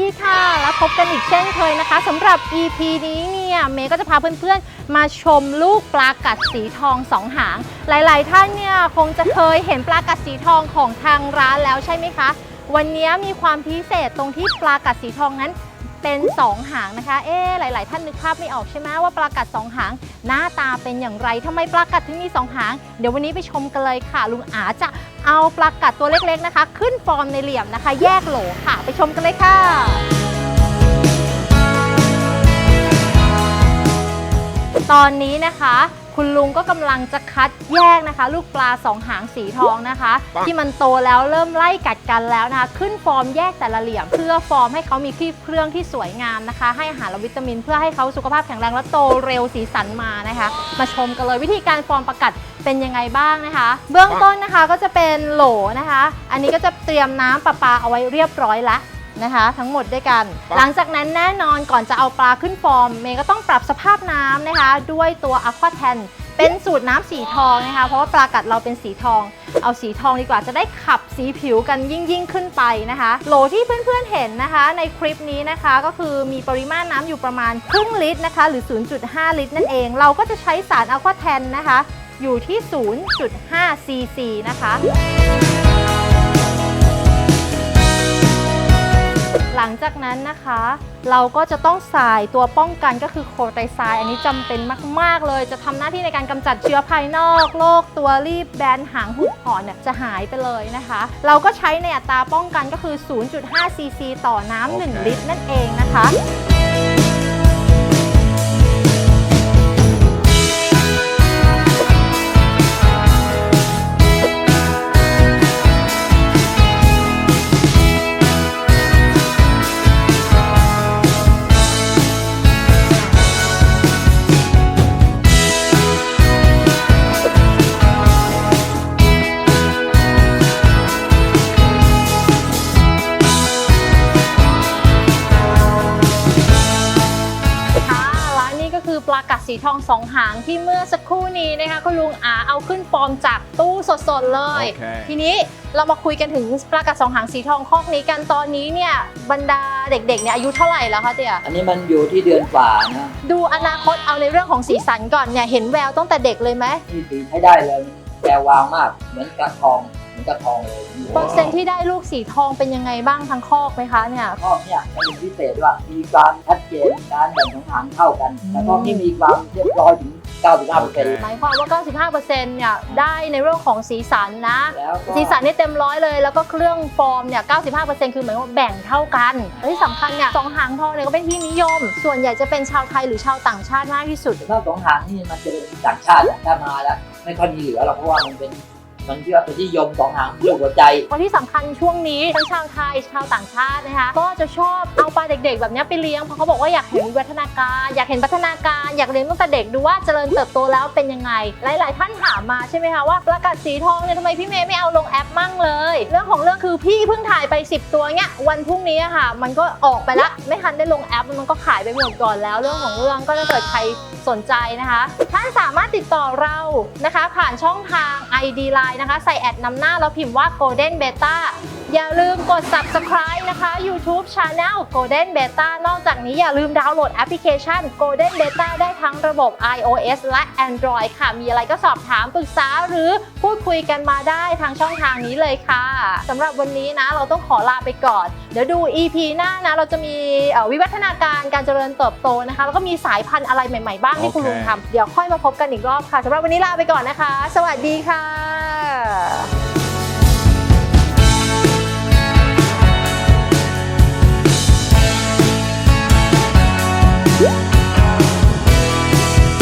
ดีค่ะ แล้วพบกันอีกเช่นเคยนะคะสำหรับ EP นี้เนี่ยเมย์ก็จะพาเพื่อนๆ มาชมลูกปลากัดสีทองสองหาง หลายๆ ท่านเนี่ยคงจะเคยเห็นปลากัดสีทองของทางร้านแล้วใช่ไหมคะ วันนี้มีความพิเศษตรงที่ปลากัดสีทองนั้น เป็น 2 หางนะคะ เอ๊ะหลาย ๆ ท่านนึกภาพไม่ออกใช่ไหมว่าปลากัด 2 หาง หน้าตาเป็นอย่างไรทำไมปลากัดถึงมี 2 หาง เดี๋ยววันนี้ไปชมกันเลยค่ะ ลุงอาจะเอาปลากัดตัวเล็ก ๆ นะคะ ขึ้นฟอร์มในเหลี่ยมนะคะ แยกโหลค่ะ ไปชมกันเลยค่ะตอนนี้นะคะ คุณลุงก็กำลังจะคัดแยกนะคะ ลูกปลาสองหางสีทองนะคะ ที่มันโตแล้วเริ่มไล่กัดกันแล้วนะคะ ขึ้นฟอร์มแยกแต่ละเหลี่ยม เพื่อฟอร์มให้เขามีคลีบเครื่องที่สวยงามนะคะ ให้อาหารและวิตามิน เพื่อให้เขาสุขภาพแข็งแรงและโตเร็วสีสันมานะคะ มาชมกันเลยวิธีการฟอร์มประกัดเป็นยังไงบ้างนะคะ เบื้องต้นนะคะก็จะเป็นโหลนะคะ อันนี้ก็จะเตรียมน้ำประปาเอาไว้เรียบร้อยแล้ว นะคะ ทั้งหมดด้วยกัน หลังจากนั้นแน่นอนก่อนจะเอาปลาขึ้นฟอร์มเมย์ก็ต้องปรับสภาพน้ำนะคะ ด้วยตัวอะควาแทนเป็นสูตรน้ำสีทองนะคะ เพราะว่าปลากัดเราเป็นสีทอง เอาสีทองดีกว่าจะได้ขับสีผิวกันยิ่งยิ่งขึ้นไปนะคะ โหลที่เพื่อนๆเห็นนะคะ ในคลิปนี้นะคะ ก็คือมีปริมาณน้ำอยู่ประมาณครึ่งลิตรนะคะ หรือ 0.5 ลิตรนั่นเอง เราก็จะใช้สารอะควาแทนนะคะ อยู่ที่ 0.5 ซีซีนะคะ หลังจากนั้นนะคะ เราก็จะต้องใส่ตัวป้องกันก็คือโคไตรไซด์อันนี้จำเป็นมาก ๆ เลย จะทำหน้าที่ในการกำจัดเชื้อภายนอกโรคตัวรีบแบนหางหุบหอนเนี่ยจะหายไปเลยนะคะ เราก็ใช้ในอัตราป้องกันก็คือ 0.5 ซีซีต่อน้ำโอเค1ลิตรนั่นเองนะคะค่ะ ลากัดสีทองสองหางที่เมื่อสักครู่นี้นะคะคุณลุงอาเอาขึ้นฟอร์มจากตู้สดๆเลย โอเค ทีนี้เรามาคุยกันถึงปลากัดสองหางสีทองคอกนี้กันตอนนี้เนี่ยบรรดาเด็กๆเนี่ยอายุเท่าไหร่แล้วคะเตี่ย อันนี้มันอยู่ที่เดือนกว่านะดูอนาคตเอาในเรื่องของสีสันก่อนเนี่ยเห็นแววตั้งแต่เด็กเลยไหมที่สีใช้ได้เลย แวววาวมาก เหมือนกระทองเหมือนกระทองเลยเปอร์เซ็นต์ที่ได้ลูกสีทองเป็นยังไงบ้างทั้งคอกไหมคะเนี่ยข้อเนี่ยมันเป็นพิเศษว่ามีความชัดเจนการแบ่งของหางเท่ากันแต่ข้อนี้มีความเรียบร้อยถึง 95เปอร์เซ็นต์ หมายความว่า 95%เนี่ยได้ในเรื่องของสีสันนะ แล้วก็ สีสันนี่เต็มร้อยเลย แล้วก็เครื่องฟอร์มเนี่ย 95%คือหมายความว่าแบ่งเท่ากันและที่สำคัญเนี่ยสองหางทองเนี่ยก็เป็นที่นิยม ส่วนใหญ่จะเป็นชาวไทยหรือชาวต่างชาติมากที่สุดถ้าสองหางนี่มันจะเป็นต่างชาติอะถ้ามาแล้ว ไม่ค่อยมีเหลือหรอกเพราะว่ามันเป็น มันที่ว่าเป็นที่ยมสองหางเรื่องหัวใจคนที่สำคัญช่วงนี้ทั้งชาวไทยชาวต่างชาตินะคะ ก็จะชอบเอาปลาเด็กๆ แบบเนี้ยไปเลี้ยงเพราะเขาบอกว่าอยากเห็นวิวัฒนาการอยากเห็นพัฒนาการอยากเลี้ยงตั้งแต่เด็กดูว่าเจริญเติบโตแล้วเป็นยังไง หลาย ๆ ท่านถามมาใช่ไหมคะว่าประกาศสีทองเนี่ยทำไมพี่เมย์ไม่เอาลงแอปมั่งเลย เรื่องของเรื่องคือพี่เพิ่งถ่ายไป 10 ตัวเนี้ยวันพรุ่งนี้อะค่ะ มันก็ออกไปละไม่ทันได้ลงแอปมันก็ขายไปหมดก่อนแล้ว เรื่องของเรื่องก็ถ้าเกิดใครสนใจนะคะ ท่านสามารถติดต่อเรานะคะ ผ่านช่องทาง ID Line นะคะ ใส่แอดนำหน้าแล้วพิมพ์ว่า Golden Beta อย่าลืมกด subscribe นะคะ YouTube Channel Golden Beta นอกจากนี้อย่าลืมดาวน์โหลดแอปพลิเคชัน Golden Beta ได้ทั้งระบบ iOS และ Android ค่ะ มีอะไรก็สอบถามปรึกษาหรือพูดคุยกันมาได้ทางช่องทางนี้เลยค่ะสำหรับวันนี้นะ เราต้องขอลาไปก่อน เดี๋ยวดู EP หน้านะ เราจะมีวิวัฒนาการการเจริญเติบโตนะคะ แล้วก็มีสายพันธุ์อะไรใหม่ๆบ้างที่คุณลุงทำเดี๋ยวค่อยมาพบกันอีกรอบค่ะสำหรับวันนี้ลาไปก่อนนะคะ สวัสดีค่ะ Bora!